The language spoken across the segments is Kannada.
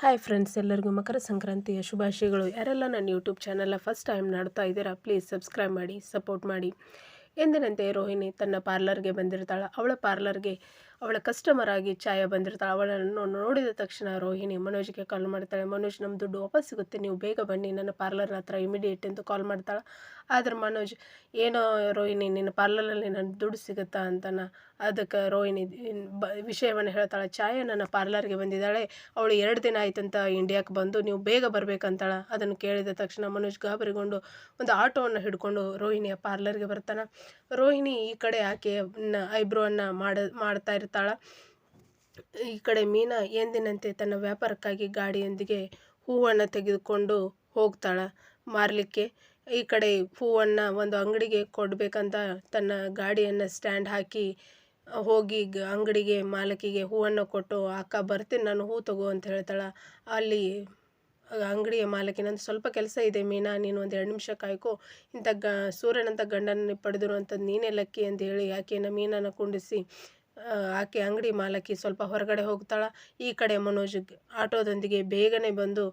ಹಾಯ್ ಫ್ರೆಂಡ್ಸ್ ಎಲ್ಲರಿಗೂ ಮಕರ ಸಂಕ್ರಾಂತಿಯ ಶುಭಾಶಯಗಳು. ಯಾರೆಲ್ಲ ನನ್ನ ಯೂಟ್ಯೂಬ್ ಚಾನಲ್ನ ಫಸ್ಟ್ ಟೈಮ್ ನೋಡ್ತಾ ಇದ್ದೀರಾ ಪ್ಲೀಸ್ ಸಬ್ಸ್ಕ್ರೈಬ್ ಮಾಡಿ ಸಪೋರ್ಟ್ ಮಾಡಿ. ಎಂದಿನಂತೆ ರೋಹಿಣಿ ತನ್ನ ಪಾರ್ಲರ್ಗೆ ಬಂದಿರ್ತಾಳೆ. ಅವಳ ಪಾರ್ಲರ್ಗೆ ಅವಳ ಕಸ್ಟಮರ್ ಆಗಿ ಛಾಯ ಬಂದಿರ್ತಾಳೆ. ಅವಳನ್ನು ನೋಡಿದ ತಕ್ಷಣ ರೋಹಿಣಿ, ಮನೋಜ್ಗೆ ಕಾಲ್ ಮಾಡ್ತಾಳೆ. ಮನೋಜ್ ನಮ್ಮ ದುಡ್ಡು ವಾಪಸ್ ಸಿಗುತ್ತೆ. ನೀವು ಬೇಗ ಬನ್ನಿ. ನನ್ನ ಪಾರ್ಲರ್ ಹತ್ರ ಇಮಿಡಿಯೇಟ್ ಎಂದು ಕಾಲ್ ಮಾಡ್ತಾಳೆ. ಆದ್ರೆ ಮನೋಜ್, ಏನೋ ರೋಹಿಣಿ, ನಿನ್ನ ಪಾರ್ಲರಲ್ಲಿ ನನ್ನ ದುಡ್ಡು ಸಿಗುತ್ತಾ ಅಂತನ? ಅದಕ್ಕೆ ರೋಹಿಣಿ ಬ ವಿಷಯವನ್ನು ಹೇಳ್ತಾಳೆ. ಛಾಯಾ ನನ್ನ ಪಾರ್ಲರ್ಗೆ ಬಂದಿದ್ದಾಳೆ. ಅವಳು ಎರಡು ದಿನ ಆಯ್ತಂತ ಇಂಡಿಯಾಕ್ಕೆ ಬಂದು ನೀವು ಬೇಗ ಬರಬೇಕಂತಾಳೆ. ಅದನ್ನು ಕೇಳಿದ ತಕ್ಷಣ ಮನೋಜ್ ಗಾಬರಿಗೊಂಡು ಒಂದು ಆಟೋವನ್ನು ಹಿಡ್ಕೊಂಡು ರೋಹಿಣಿಯ ಪಾರ್ಲರ್ಗೆ ಬರ್ತಾನೆ. ರೋಹಿಣಿ ಈ ಕಡೆ ಆಕೆ ಐಬ್ರೋವನ್ನು ಮಾಡ, ಮಾಡ್ತಾ ಈ ಕಡೆ ಮೀನಾ ಎಂದಿನಂತೆ ತನ್ನ ವ್ಯಾಪಾರಕ್ಕಾಗಿ ಗಾಡಿಯೊಂದಿಗೆ ಹೂವನ್ನು ತೆಗೆದುಕೊಂಡು ಹೋಗ್ತಾಳ. ಮಾರಲಿಕ್ಕೆ ಈ ಕಡೆ ಹೂವನ್ನು ಒಂದು ಅಂಗಡಿಗೆ ಕೊಡಬೇಕಂತ ತನ್ನ ಗಾಡಿಯನ್ನು ಸ್ಟ್ಯಾಂಡ್ ಹಾಕಿ, ಹೋಗಿ ಅಂಗಡಿಗೆ ಮಾಲಕಿಗೆ ಹೂವನ್ನು ಕೊಟ್ಟು, ಅಕ್ಕ, ಬರ್ತೀನಿ, ನಾನು ಹೂ ತಗೋ ಅಂತ ಹೇಳ್ತಾಳೆ. ಅಲ್ಲಿ ಅಂಗಡಿಯ ಮಾಲಕಿನಂದು ಸ್ವಲ್ಪ ಕೆಲಸ ಇದೆ ಮೀನಾ, ನೀನು ಒಂದು ಎರಡು ನಿಮಿಷ ಕಾಯ್ಕೋ. ಇಂಥ ಗ ಸೂರ್ಯನಂಥ ಗಂಡನ ಪಡೆದಿರುವಂಥದ್ದು ನೀನೇ ಲಕ್ಕಿ ಅಂತ ಹೇಳಿ ಆಕೆಯನ್ನು ಮೀನನ್ನು ಕುಂಡಿಸಿ ಆಕೆ ಅಂಗಡಿ ಮಾಲಕಿ ಸ್ವಲ್ಪ ಹೊರಗಡೆ ಹೋಗ್ತಾಳೆ. ಈ ಕಡೆ ಮನೋಜ್ ಆಟೋದೊಂದಿಗೆ ಬೇಗನೆ ಬಂದು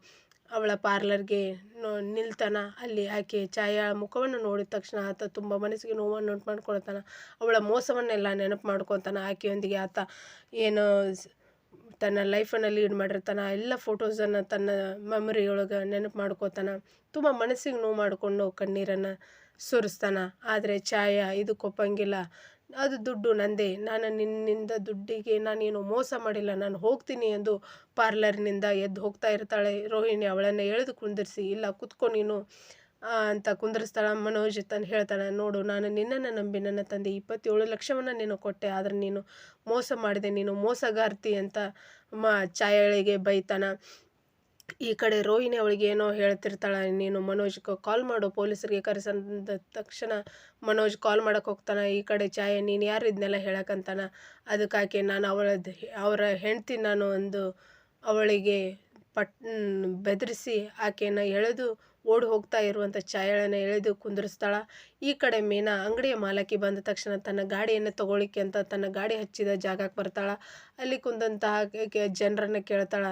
ಅವಳ ಪಾರ್ಲರ್ಗೆ ನಿಲ್ತಾನ. ಅಲ್ಲಿ ಆಕೆ ಛಾಯಾ ಮುಖವನ್ನು ನೋಡಿದ ತಕ್ಷಣ ಆತ ತುಂಬ ಮನಸ್ಸಿಗೆ ನೋವನ್ನು ಉಂಟು ಮಾಡ್ಕೊಳ್ತಾನೆ. ಅವಳ ಮೋಸವನ್ನೆಲ್ಲ ನೆನಪು ಮಾಡ್ಕೊತಾನೆ. ಆಕೆಯೊಂದಿಗೆ ಆತ ಏನು ತನ್ನ ಲೈಫನ್ನು ಲೀಡ್ ಮಾಡಿರ್ತಾನೆ. ಎಲ್ಲ ಫೋಟೋಸನ್ನು ತನ್ನ ಮೆಮೊರಿ ಒಳಗೆ ನೆನಪು ಮಾಡ್ಕೋತಾನೆ. ತುಂಬ ಮನಸ್ಸಿಗೆ ನೋವು ಮಾಡಿಕೊಂಡು ಕಣ್ಣೀರನ್ನು ಸುರಿಸ್ತಾನೆ. ಆದರೆ ಛಾಯಾ ಇದು ಕೊಪ್ಪಂಗಿಲ್ಲ. ಅದು ದುಡ್ಡು ನಂದೇ. ನಾನು ನಿನ್ನಿಂದ ದುಡ್ಡಿಗೆ ನಾನೇನು ಮೋಸ ಮಾಡಿಲ್ಲ. ನಾನು ಹೋಗ್ತೀನಿ ಎಂದು ಪಾರ್ಲರ್ನಿಂದ ಎದ್ದು ಹೋಗ್ತಾ ಇರ್ತಾಳೆ. ರೋಹಿಣಿ ಅವಳನ್ನು ಎಳೆದು ಕುಂದಿರಿಸಿ, ಇಲ್ಲ, ಕುತ್ಕೊ ನೀನು. ಅಂತ ಕುಂದರಿಸ್ತಾಳ. ಮನೋಜ್ ತನ್ನ ಹೇಳ್ತಾಳೆ ನೋಡು, ನಾನು ನಿನ್ನನ್ನು ನಂಬಿ ನನ್ನ ತಂದೆ ಇಪ್ಪತ್ತೇಳು ಲಕ್ಷವನ್ನು ನೀನು ಕೊಟ್ಟೆ. ಆದರೆ ನೀನು ಮೋಸ ಮಾಡಿದೆ. ನೀನು ಮೋಸಗಾರ್ತಿ ಅಂತ ಮ ಚಾಯಳಿಗೆ ಬೈತಾನ. ಈ ಕಡೆ ರೋಹಿಣಿ ಅವಳಿಗೆ ಏನೋ ಹೇಳ್ತಿರ್ತಾಳೆ, ನೀನು ಮನೋಜ್ ಕಾಲ್ ಮಾಡು, ಪೊಲೀಸರಿಗೆ ಕರೆಸಂದ ತಕ್ಷಣ ಮನೋಜ್ ಕಾಲ್ ಮಾಡಕ್ಕೆ ಹೋಗ್ತಾನೆ, ಈ ಕಡೆ ಛಾಯೆ ನೀನು ಯಾರು ಇದನ್ನೆಲ್ಲ ಹೇಳಕ್ಕಂತಾನ ಅದಕ್ಕಾಕೆ ನಾನು ಅವಳ ಅವರ ಹೆಂಡ್ತಿ ನಾನು ಒಂದು ಅವಳಿಗೆ ಪಟ್ ಬೆದರಿಸಿ ಆಕೆಯನ್ನು ಎಳೆದು ಓಡಿ ಹೋಗ್ತಾ ಇರುವಂಥ ಛಾಯಳನ್ನು ಎಳೆದು ಕುಂದಿರಿಸ್ತಾಳ. ಈ ಕಡೆ ಮೀನಾ ಅಂಗಡಿಯ ಮಾಲಕಿ ಬಂದ ತಕ್ಷಣ ತನ್ನ ಗಾಡಿಯನ್ನು ತಗೊಳ್ಳಿಕ್ಕೆ ಅಂತ ತನ್ನ ಗಾಡಿ ಹಚ್ಚಿದ ಜಾಗಕ್ಕೆ ಬರ್ತಾಳ. ಅಲ್ಲಿ ಕುಂದಂತಹ ಜನರನ್ನು ಕೇಳ್ತಾಳ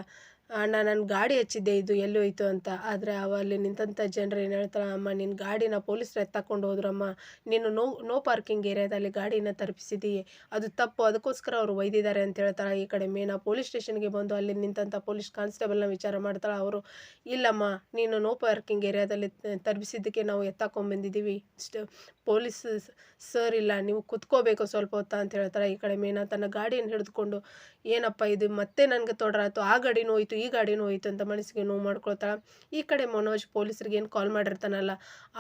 ಅಣ್ಣ ನನ್ನ ಗಾಡಿ ಹಚ್ಚಿದ್ದೆ, ಇದು ಎಲ್ಲಿ ಹೋಯ್ತು ಅಂತ. ಆದರೆ ಅವಲ್ಲಿ ನಿಂತಂಥ ಜನರು ಏನು ಹೇಳ್ತಾರೆ, ಅಮ್ಮ ನಿನ್ನ ಗಾಡಿನ ಪೊಲೀಸರು ಎತ್ತಕೊಂಡು ಹೋದ್ರಮ್ಮ ನೀನು ನೋ ನೋ ಪಾರ್ಕಿಂಗ್ ಏರಿಯಾದಲ್ಲಿ ಗಾಡಿನ ತಲುಪಿಸಿದ್ದೀ ಅದು ತಪ್ಪು. ಅದಕ್ಕೋಸ್ಕರ ಅವರು ಒಯ್ದಿದ್ದಾರೆ ಅಂತ ಹೇಳ್ತಾಳೆ ಈ ಕಡೆ ಮೇನ ಪೊಲೀಸ್ ಸ್ಟೇಷನ್ಗೆ ಬಂದು ಅಲ್ಲಿ ನಿಂತಂಥ ಪೊಲೀಸ್ ಕಾನ್ಸ್ಟೇಬಲ್ನ ವಿಚಾರ ಮಾಡ್ತಾಳೆ ಅವರು. ಇಲ್ಲಮ್ಮ, ನೀನು ನೋ ಪಾರ್ಕಿಂಗ್ ಏರಿಯಾದಲ್ಲಿ ತಲುಪಿಸಿದ್ದಕ್ಕೆ ನಾವು ಎತ್ತಾಕೊಂಡ್ಬಂದಿದ್ದೀವಿ. ಸ್ಟ್, ಪೊಲೀಸ್ ಸರ್ ಇಲ್ಲ, ನೀವು ಕುತ್ಕೋಬೇಕು ಸ್ವಲ್ಪ ಹೊತ್ತ ಅಂತ ಹೇಳ್ತಾರೆ. ಈ ಕಡೆ ಮೇನ ತನ್ನ ಗಾಡಿಯನ್ನು ಹಿಡಿದುಕೊಂಡು, ಏನಪ್ಪ ಇದು ಮತ್ತೆ ನನಗೆ ತೊಡರಾಯ್ತು ಆ ಗಾಡಿನೂ ಹೋಯ್ತು ಈ ಗಾಡಿನೂ ಹೋಯ್ತು ಅಂತ ಮನಸ್ಸಿಗೆ ನೋವು ಮಾಡ್ಕೊಳ್ತಾಳೆ. ಈ ಕಡೆ ಮನೋಜ್ ಪೊಲೀಸರಿಗೆ ಏನು ಕಾಲ್ ಮಾಡಿರ್ತಾನಲ್ಲ,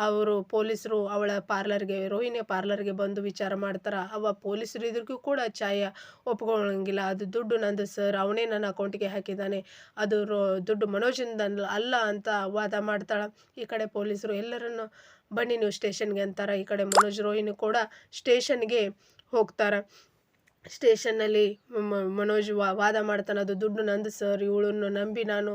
ಅವರು ಪೊಲೀಸರು ಅವಳ ಪಾರ್ಲರ್ಗೆ ರೋಹಿಣಿಯ ಪಾರ್ಲರ್ಗೆ ಬಂದು ವಿಚಾರ ಮಾಡ್ತಾರೆ. ಅವ ಪೊಲೀಸರು ಇದ್ರಿಗೂ ಕೂಡ ಚಾಯ ಒಪ್ಕೊಳ್ಳೋಂಗಿಲ್ಲ ಅದು ದುಡ್ಡು ನಂದು ಸರ್ ಅವನೇ ನನ್ನ ಅಕೌಂಟಿಗೆ ಹಾಕಿದ್ದಾನೆ. ಅದು ದುಡ್ಡು ಮನೋಜಿಂದ ಅಲ್ಲ ಅಂತ ವಾದ ಮಾಡ್ತಾಳೆ. ಈ ಕಡೆ ಪೊಲೀಸರು ಎಲ್ಲರನ್ನು ಬನ್ನಿ ನೀವು ಸ್ಟೇಷನ್ಗೆ ಅಂತಾರೆ. ಈ ಕಡೆ ಮನೋಜ್, ರೋಹಿಣಿ ಕೂಡ ಸ್ಟೇಷನ್ಗೆ ಹೋಗ್ತಾರೆ. ಸ್ಟೇಷನ್ನಲ್ಲಿ ಮನೋಜ್ ವಾದ ಮಾಡ್ತಾನೆ ಅದು ದುಡ್ಡು ನಂದು ಸರ್ ಇವಳನ್ನು ನಂಬಿ ನಾನು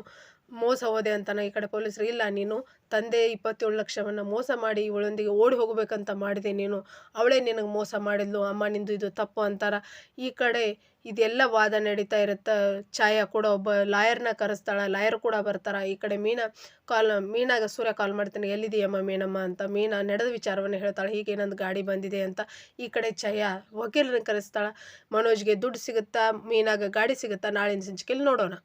ಮೋಸ ಹೋದೆ ಅಂತಾನೆ ಈ ಕಡೆ ಪೊಲೀಸರು, ಇಲ್ಲ, ನೀನು ತಂದೆ ಇಪ್ಪತ್ತೇಳು ಲಕ್ಷವನ್ನು ಮೋಸ ಮಾಡಿ ಇವಳೊಂದಿಗೆ ಓಡಿ ಹೋಗಬೇಕಂತ ಮಾಡಿದೆ ನೀನು. ಅವಳೇ ನಿನಗೆ ಮೋಸ ಮಾಡಿದ್ಲು, ಅಮ್ಮ ನಿಂದು ಇದು ತಪ್ಪು ಅಂತಾರ. ಈ ಕಡೆ ಇದೆಲ್ಲ ವಾದ ನಡೀತಾ ಇರುತ್ತೆ. ಛಾಯಾ ಕೂಡ ಒಬ್ಬ ಲಾಯರ್ನ ಕರೆಸ್ತಾಳ, ಲಾಯರ್ ಕೂಡ ಬರ್ತಾರ. ಈ ಕಡೆ ಮೀನಾ ಕಾಲ್, ಮೀನಾಗ ಸೂರ್ಯ ಕಾಲ್ ಮಾಡ್ತಾನೆ ಎಲ್ಲಿದೆಯಮ್ಮ ಮೀನಮ್ಮ? ಅಂತ ಮೀನಾ ನಡೆದ ವಿಚಾರವನ್ನು ಹೇಳ್ತಾಳೆ, ಹೀಗೆ ಏನೊಂದು ಗಾಡಿ ಬಂದಿದೆ ಅಂತ. ಈ ಕಡೆ ಛಾಯಾ ವಕೀಲರನ್ನ ಕರೆಸ್ತಾಳ, ಮನೋಜ್ಗೆ ದುಡ್ಡು ಸಿಗುತ್ತಾ? ಮೀನಾಗ ಗಾಡಿ ಸಿಗುತ್ತಾ? ನಾಳಿನ ಸಂಚಿಕೆಯಲ್ಲಿ ನೋಡೋಣ.